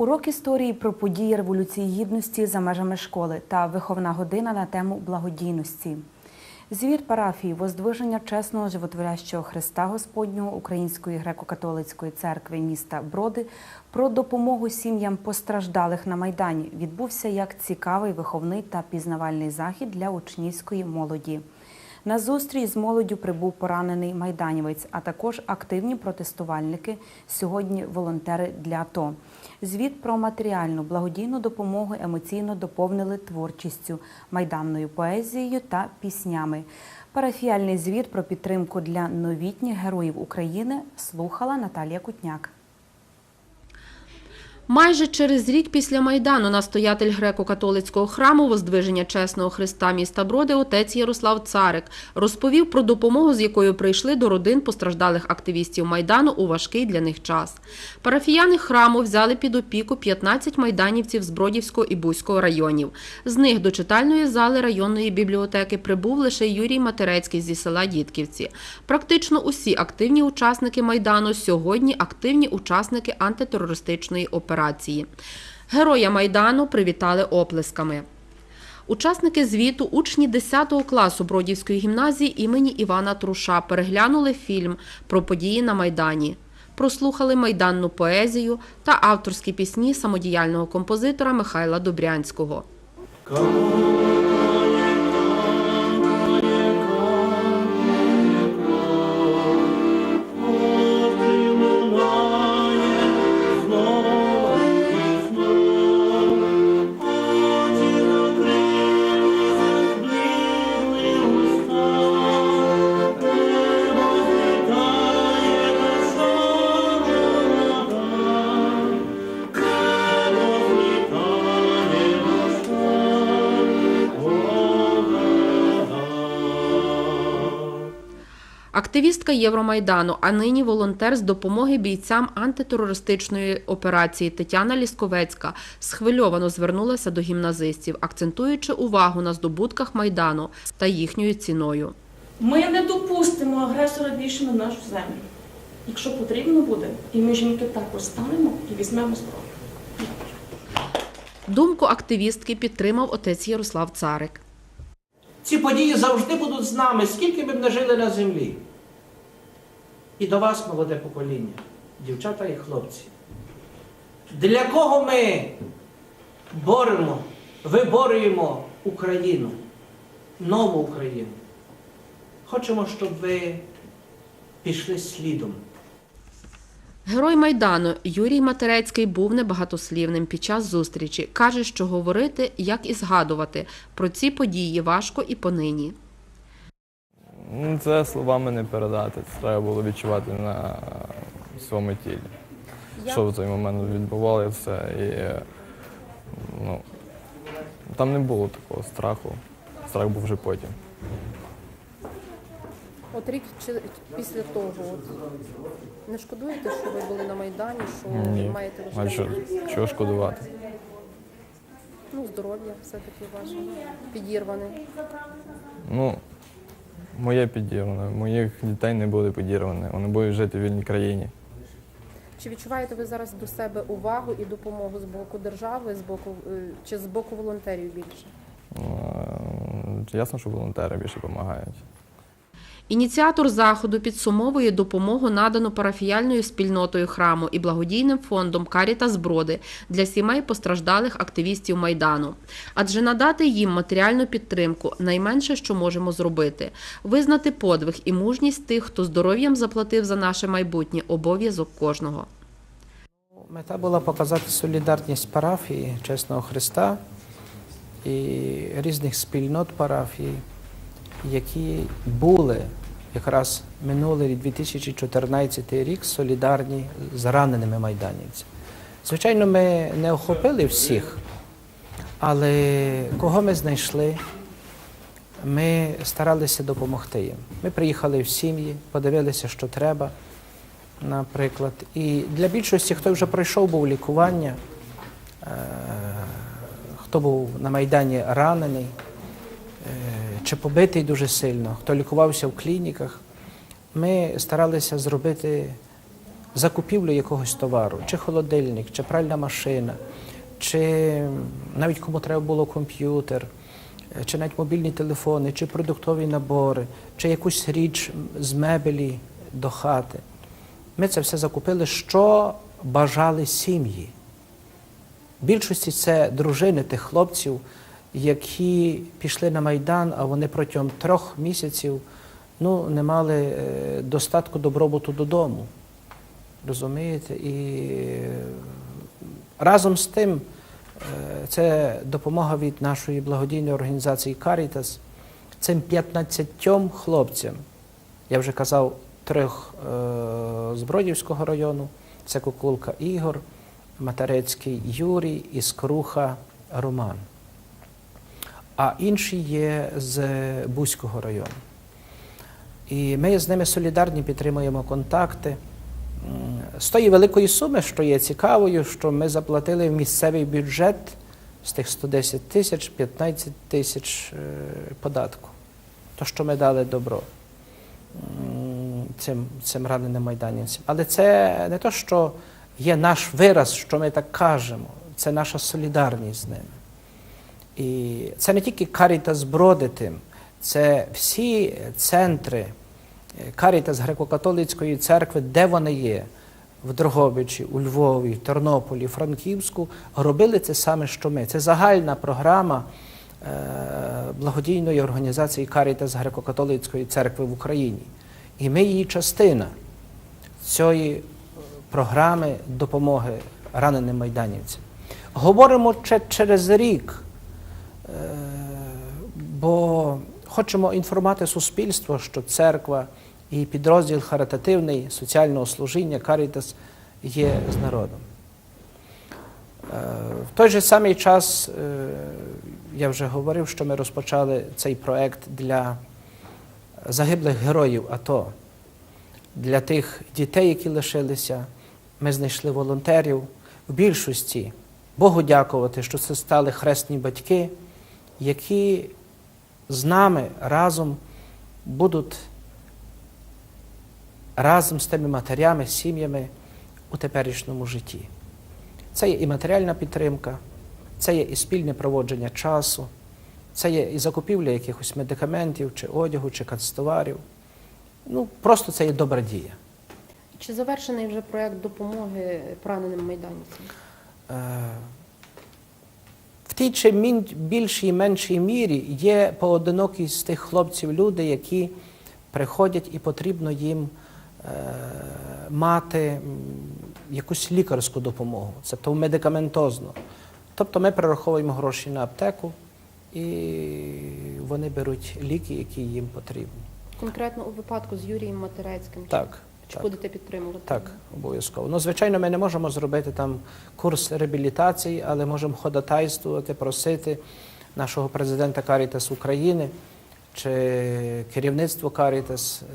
Урок історії про події Революції Гідності за межами школи та виховна година на тему благодійності. Звіт парафії Воздвиження чесного животворящого Христа Господнього Української греко-католицької церкви міста Броди про допомогу сім'ям постраждалих на Майдані відбувся як цікавий виховний та пізнавальний захід для учнівської молоді. На зустріч з молоддю прибув поранений майданівець, а також активні протестувальники, сьогодні волонтери для АТО. Звіт про матеріальну благодійну допомогу емоційно доповнили творчістю, майданною поезією та піснями. Парафіальний звіт про підтримку для новітніх героїв України слухала Наталія Кутняк. Майже через рік після Майдану настоятель греко-католицького храму Воздвиження Чесного Христа міста Броди отець Ярослав Царик розповів про допомогу, з якою прийшли до родин постраждалих активістів Майдану у важкий для них час. Парафіяни храму взяли під опіку 15 майданівців з Бродівського і Бузького районів. З них до читальної зали районної бібліотеки прибув лише Юрій Матерецький зі села Дідківці. Практично усі активні учасники Майдану сьогодні активні учасники антитерористичної операції. Героя Майдану привітали оплесками. Учасники звіту, учні 10 класу Бродівської гімназії імені Івана Труша переглянули фільм про події на Майдані. Прослухали майданну поезію та авторські пісні самодіяльного композитора Михайла Добрянського. Активістка Євромайдану, а нині волонтер з допомоги бійцям антитерористичної операції Тетяна Лісковецька схвильовано звернулася до гімназистів, акцентуючи увагу на здобутках Майдану та їхньою ціною. Ми не допустимо агресора більше на нашу землю. Якщо потрібно буде, і ми жінки також станемо і візьмемо зброю. Думку активістки підтримав отець Ярослав Царик. Ці події завжди будуть з нами, скільки ми б не жили на землі. І до вас, молоде покоління, дівчата і хлопці. Для кого ми боремо, виборюємо Україну, нову Україну? Хочемо, щоб ви пішли слідом. Герой Майдану Юрій Матерецький був небагатослівним під час зустрічі. Каже, що говорити, як і згадувати про ці події важко і понині. Ну, Це словами не передати. Це треба було відчувати на своєму тілі. Що в той момент відбувалося. І, ну, там не було такого страху. Страх був вже потім. От рік після того, от не шкодуєте, що ви були на Майдані, що Ні. маєте А що, чого шкодувати? ну, здоров'я все-таки ваше підірване. Ну, моє підірване. Моїх дітей не буде підірване. Вони будуть жити в вільній країні. Чи відчуваєте ви зараз до себе увагу і допомогу з боку держави, з боку е, чи з боку волонтерів більше? Е, Ясно, що волонтери більше допомагають. Ініціатор заходу підсумовує допомогу, надану парафіяльною спільнотою храму і благодійним фондом Карітас Броди для сімей постраждалих активістів Майдану. Адже надати їм матеріальну підтримку найменше, що можемо зробити, визнати подвиг і мужність тих, хто здоров'ям заплатив за наше майбутнє обов'язок кожного. Мета була показати солідарність парафії Чесного Христа і різних спільнот парафії, які були якраз минулий 2014 рік солідарні з раненими майданівцями. Звичайно, ми не охопили всіх, але кого ми знайшли, ми старалися допомогти їм. Ми приїхали в сім'ї, подивилися, що треба наприклад. І для більшості, хто вже пройшов був лікування, е, хто був на Майдані ранений е, чи побитий дуже сильно, хто лікувався в клініках, ми старалися зробити закупівлю якогось товару, чи холодильник, чи пральна машина, чи навіть кому треба було комп'ютер, чи навіть мобільні телефони, чи продуктові набори, чи якусь річ з мебелі до хати. Ми це все закупили, що бажали сім'ї. Більшості це дружини тих хлопців, які пішли на Майдан, а вони протягом трьох місяців ну, не мали е, достатку добробуту додому. Розумієте? І е, разом з тим е, це допомога від нашої благодійної організації Caritas цим 15 хлопцям. Я вже казав, трьох з Бродівського району, це Кукулка Ігор, Матерецький Юрій і Скруха Роман. А інші є з Бузького району. І ми з ними солідарні підтримуємо контакти. З тої великої суми, що є цікавою, що ми заплатили в місцевий бюджет з тих 110 тисяч 15 тисяч е, податку. То, що ми дали добро цим, цим раненим майданівцям. Але це не то, що є наш вираз, що ми так кажемо, це наша солідарність з ними. І це не тільки Карітас Бродитим, це всі центри Карітас Греко-католицької церкви, де вони є, в Дрогобичі, у Львові, Тернополі, Франківську, робили це саме, що ми. Це загальна програма е, благодійної організації Карітас Греко-католицької церкви в Україні. І ми її частина цієї е, програми допомоги раненим майданівцям. Говоримо через рік, е, бо хочемо інформувати суспільство, що церква і підрозділ харитативний соціального служіння Карітас є з народом. Е, В той же самий час е, я вже говорив, що ми розпочали цей проект для загиблих героїв АТО, для тих дітей, які лишилися. Ми знайшли волонтерів в більшості. Богу дякувати, що це стали хресні батьки, які з нами разом будуть разом з тими матерями, сім'ями у теперішньому житті. Це є і матеріальна підтримка, це є і спільне проводження часу, це є і закупівля якихось медикаментів, чи одягу, чи канцтоварів. Ну, просто це є добра дія. Чи завершений вже проект допомоги пораненим майданівцям? Е, тій чи більшій меншій мірі є поодинокі з тих хлопців люди, які приходять і потрібно їм е, мати якусь лікарську допомогу, тобто медикаментозну. Тобто ми перераховуємо гроші на аптеку і вони беруть ліки, які їм потрібні. Конкретно у випадку з Юрієм Матерецьким. Так, Чи так. будете підтримувати? Так, обов'язково. Ну, звичайно, ми не можемо зробити там курс реабілітації, але можемо ходатайствувати, просити нашого президента Карітас України чи керівництво Карітас, е,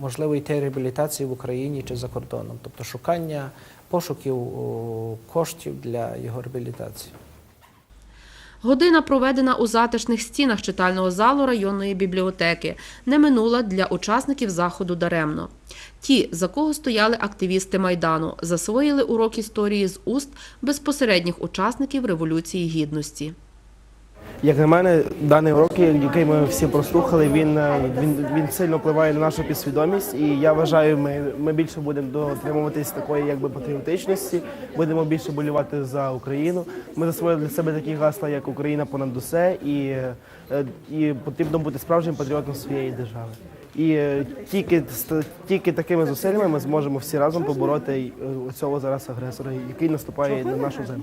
можливо, йти реабілітації в Україні чи за кордоном, тобто шукання пошуків коштів для його реабілітації. Година, проведена у затишних стінах читального залу районної бібліотеки, не минула для учасників заходу даремно. Ті, за кого стояли активісти Майдану, засвоїли урок історії з уст безпосередніх учасників Революції Гідності. Як на мене, даний урок, який ми всі прослухали, він, е, він, він сильно впливає на нашу підсвідомість. І я вважаю, ми, ми більше будемо дотримуватись такої якби патріотичності, будемо більше болювати за Україну. Ми засвоїли для себе такі гасла, як Україна понад усе, і, е, і потрібно бути справжнім патріотом своєї держави. І е, тільки, тільки такими зусиллями ми зможемо всі разом побороти цього зараз агресора, який наступає на нашу землю.